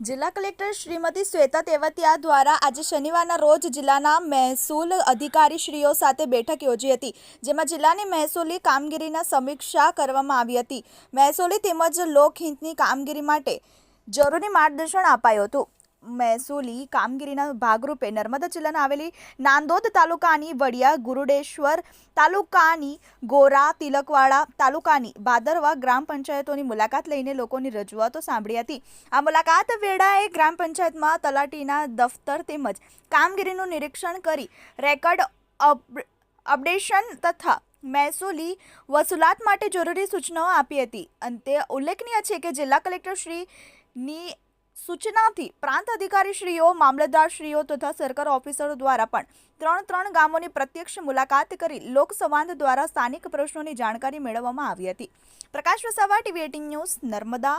જિલ્લા કલેક્ટર શ્રીમતી શ્વેતા તેવતિયા દ્વારા આજે શનિવારના રોજ જિલ્લાના મહેસૂલ અધિકારીશ્રીઓ સાથે બેઠક યોજી હતી, જેમાં જિલ્લાની મહેસૂલી કામગીરીના સમીક્ષા કરવામાં આવી હતી. મહેસૂલી તેમજ લોકહિતની કામગીરી માટે જરૂરી માર્ગદર્શન અપાયું હતું. મહેસૂલી કામગીરીના ભાગરૂપે નર્મદા જિલ્લાના આવેલી નાંદોદ તાલુકાની વડિયા ગુરુડેશ્વર તાલુકાની ગોરા તિલકવાડા તાલુકાની બાદરવા ગ્રામ પંચાયતોની મુલાકાત લઈને લોકોની રજૂઆતો સાંભળી હતી. આ મુલાકાત વેળાએ ગ્રામ પંચાયતમાં તલાટીના દફતર તેમજ કામગીરીનું નિરીક્ષણ કરી રેકર્ડ અપડેશન તથા મહેસૂલી વસૂલાત માટે જરૂરી સૂચનાઓ આપી હતી. અંતે ઉલ્લેખનીય છે કે જિલ્લા કલેક્ટરશ્રીની સૂચનાથી પ્રાંત અધિકારીશ્રીઓ, મામલતદારશ્રીઓ તથા સરકાર ઓફિસરો દ્વારા પણ ત્રણ ત્રણ ગામોની પ્રત્યક્ષ મુલાકાત કરી લોકસંવાદ દ્વારા સ્થાનિક પ્રશ્નોની જાણકારી મેળવવામાં આવી હતી. Prakash Vasava, TV eighteen news, Narmada.